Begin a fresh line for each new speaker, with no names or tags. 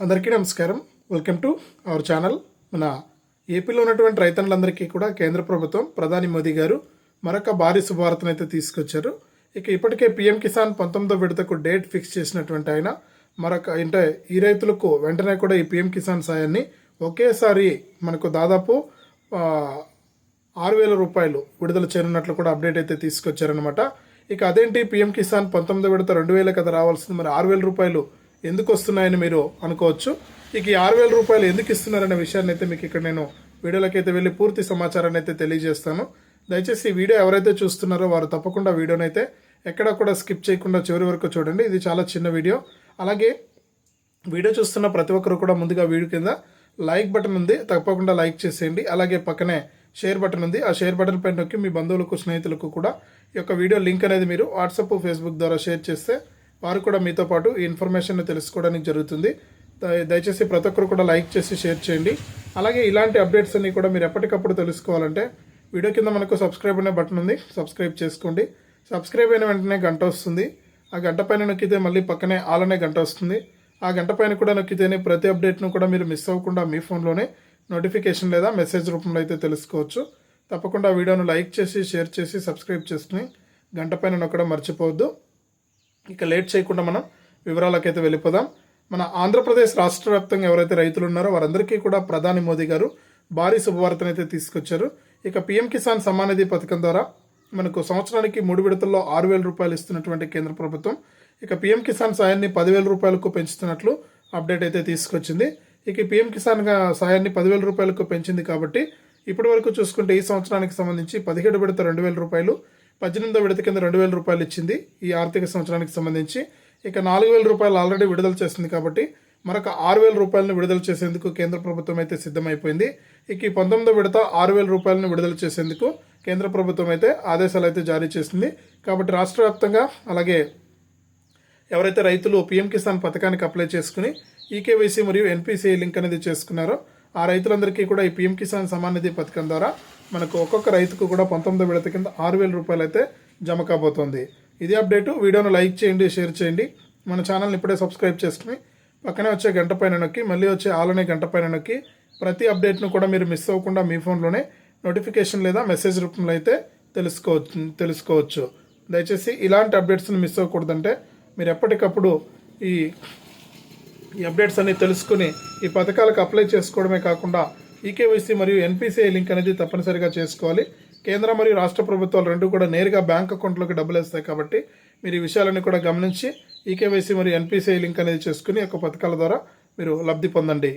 అందరికీ నమస్కారం. Welcome to our channel మన ఏపీలో ఉన్నటువంటి రైతన్నులందరికీ కూడా కేంద్ర ప్రభుత్వం ప్రధాని మోదీ గారు మరొక భారీ శుభవార్తను అయితే తీసుకొచ్చారు. ఇక ఇప్పటికే పీఎం కిసాన్ పంతొమ్మిదో విడతకు డేట్ ఫిక్స్ చేసినటువంటి ఆయన మరొక అంటే ఈ రైతులకు వెంటనే కూడా ఈ పీఎం కిసాన్ సాయాన్ని ఒకేసారి మనకు దాదాపు ఆరు వేల రూపాయలు విడుదల చేయనున్నట్లు కూడా అప్డేట్ అయితే తీసుకొచ్చారనమాట ఇక అదేంటి పీఎం కిసాన్ పంతొమ్మిది విడత రెండు వేల కదా రావాల్సింది. మరి ఆరు వేల రూపాయలు ఎందుకు వస్తున్నాయని మీరు అనుకోవచ్చు. ఇక ఈ ఆరు వేల రూపాయలు ఎందుకు ఇస్తున్నారనే విషయాన్ని అయితే మీకు ఇక్కడ నేను వీడియోలోకి అయితే వెళ్ళి పూర్తి సమాచారాన్ని అయితే తెలియజేస్తాను. దయచేసి ఈ వీడియో ఎవరైతే చూస్తున్నారో వారు తప్పకుండా వీడియోని అయితే ఎక్కడా కూడా స్కిప్ చేయకుండా చివరి వరకు చూడండి. ఇది చాలా చిన్న వీడియో. అలాగే వీడియో చూస్తున్న ప్రతి ఒక్కరు కూడా ముందుగా వీడియో కింద లైక్ బటన్ ఉంది. తప్పకుండా లైక్ చేసేయండి. అలాగే పక్కనే షేర్ బటన్ ఉంది. ఆ షేర్ బటన్ పైన నొక్కి మీ బంధువులకు స్నేహితులకు కూడా ఈ యొక్క వీడియో లింక్ అనేది మీరు వాట్సాప్ ఫేస్బుక్ ద్వారా షేర్ చేస్తే వారు కూడా మీతో పాటు ఈ ఇన్ఫర్మేషన్ తెలుసుకోవడానికి జరుగుతుంది. దయచేసి ప్రతి ఒక్కరు కూడా లైక్ చేసి షేర్ చేయండి. అలాగే ఇలాంటి అప్డేట్స్ అన్ని కూడా మీరు ఎప్పటికప్పుడు తెలుసుకోవాలంటే వీడియో కింద మనకు సబ్స్క్రైబ్ అనే బటన్ ఉంది. సబ్స్క్రైబ్ చేసుకోండి. సబ్స్క్రైబ్ అయిన వెంటనే గంట వస్తుంది. ఆ గంట పైన నొక్కితే మళ్ళీ పక్కనే ఆల్ అనే గంట వస్తుంది. ఆ గంట పైన కూడా నొక్కితేనే ప్రతి అప్డేట్ను కూడా మీరు మిస్ అవ్వకుండా మీ ఫోన్లోనే నోటిఫికేషన్ లేదా మెసేజ్ రూపంలో అయితే తెలుసుకోవచ్చు. తప్పకుండా వీడియోను లైక్ చేసి షేర్ చేసి సబ్స్క్రైబ్ చేసుకుని గంట పైన నొక్కడం మర్చిపోవద్దు. ఇక లేట్ చేయకుండా మనం వివరాలకైతే వెళ్ళిపోదాం. మన ఆంధ్రప్రదేశ్ రాష్ట్ర వ్యాప్తంగా ఎవరైతే రైతులు ఉన్నారో వారందరికీ కూడా ప్రధాని మోదీ గారు భారీ శుభవార్తనైతే తీసుకొచ్చారు. ఇక పీఎం కిసాన్ సమ్మాన్ నిధి పథకం ద్వారా మనకు సంవత్సరానికి మూడు విడతల్లో ఆరు వేల రూపాయలు ఇస్తున్నటువంటి కేంద్ర ప్రభుత్వం ఇక పీఎం కిసాన్ సాయాన్ని పదివేల రూపాయలకు పెంచుతున్నట్లు అప్డేట్ అయితే తీసుకొచ్చింది. ఇక పీఎం కిసాన్ సాయాన్ని పదివేల రూపాయలకు పెంచింది కాబట్టి ఇప్పటి వరకు చూసుకుంటే ఈ సంవత్సరానికి సంబంధించి పదిహేడు విడత రెండు వేల రూపాయలు పద్దెనిమిదో విడత కింద రెండు వేల రూపాయలు ఇచ్చింది ఈ ఆర్థిక సంవత్సరానికి సంబంధించి. ఇక నాలుగు వేల రూపాయలు ఆల్రెడీ విడుదల చేసింది కాబట్టి మరొక ఆరు వేల రూపాయలను విడుదల చేసేందుకు కేంద్ర ప్రభుత్వం అయితే సిద్ధమైపోయింది. ఇక ఈ పంతొమ్మిదో విడత ఆరు వేల రూపాయలను విడుదల చేసేందుకు కేంద్ర ప్రభుత్వం అయితే ఆదేశాలు అయితే జారీ చేసింది. కాబట్టి రాష్ట్ర వ్యాప్తంగా అలాగే ఎవరైతే రైతులు పీఎం కిసాన్ పథకానికి అప్లై చేసుకుని ఈకేవైసీ మరియు ఎన్పిసిఐ లింక్ అనేది చేసుకున్నారో ఆ రైతులందరికీ కూడా ఈ పీఎం కిసాన్ సమాన్ నిధి పథకం ద్వారా మనకు ఒక్కొక్క రైతుకు కూడా పంతొమ్మిది విడత కింద ఆరు వేల రూపాయలు అయితే జమ కాబోతోంది. ఇది అప్డేటు. వీడియోను లైక్ చేయండి షేర్ చేయండి. మన ఛానల్ని ఇప్పుడే సబ్స్క్రైబ్ చేసుకుని పక్కనే వచ్చే గంట పైన నొక్కి మళ్ళీ వచ్చే ఆలనే గంట పైన నొక్కి ప్రతి అప్డేట్ను కూడా మీరు మిస్ అవ్వకుండా మీ ఫోన్లోనే నోటిఫికేషన్ లేదా మెసేజ్ రూపంలో అయితే తెలుసుకోవచ్చు తెలుసుకోవచ్చు. దయచేసి ఇలాంటి అప్డేట్స్ని మిస్ అవ్వకూడదంటే మీరు ఎప్పటికప్పుడు ఈ ఈ అప్డేట్స్ అన్ని తెలుసుకుని ఈ పథకాలకు అప్లై చేసుకోవడమే కాకుండా ఈకేవైసీ మరియు ఎన్పిసిఐ లింక్ అనేది తప్పనిసరిగా చేసుకోవాలి. కేంద్ర మరియు రాష్ట్ర ప్రభుత్వాలు రెండు కూడా నేరుగా బ్యాంక్ అకౌంట్లోకి డబ్బులు వేస్తాయి కాబట్టి మీరు ఈ విషయాలన్నీ కూడా గమనించి ఈకేవైసీ మరియు ఎన్పిసిఐ లింక్ అనేది చేసుకుని యొక్క పథకాల ద్వారా మీరు లబ్ధి పొందండి.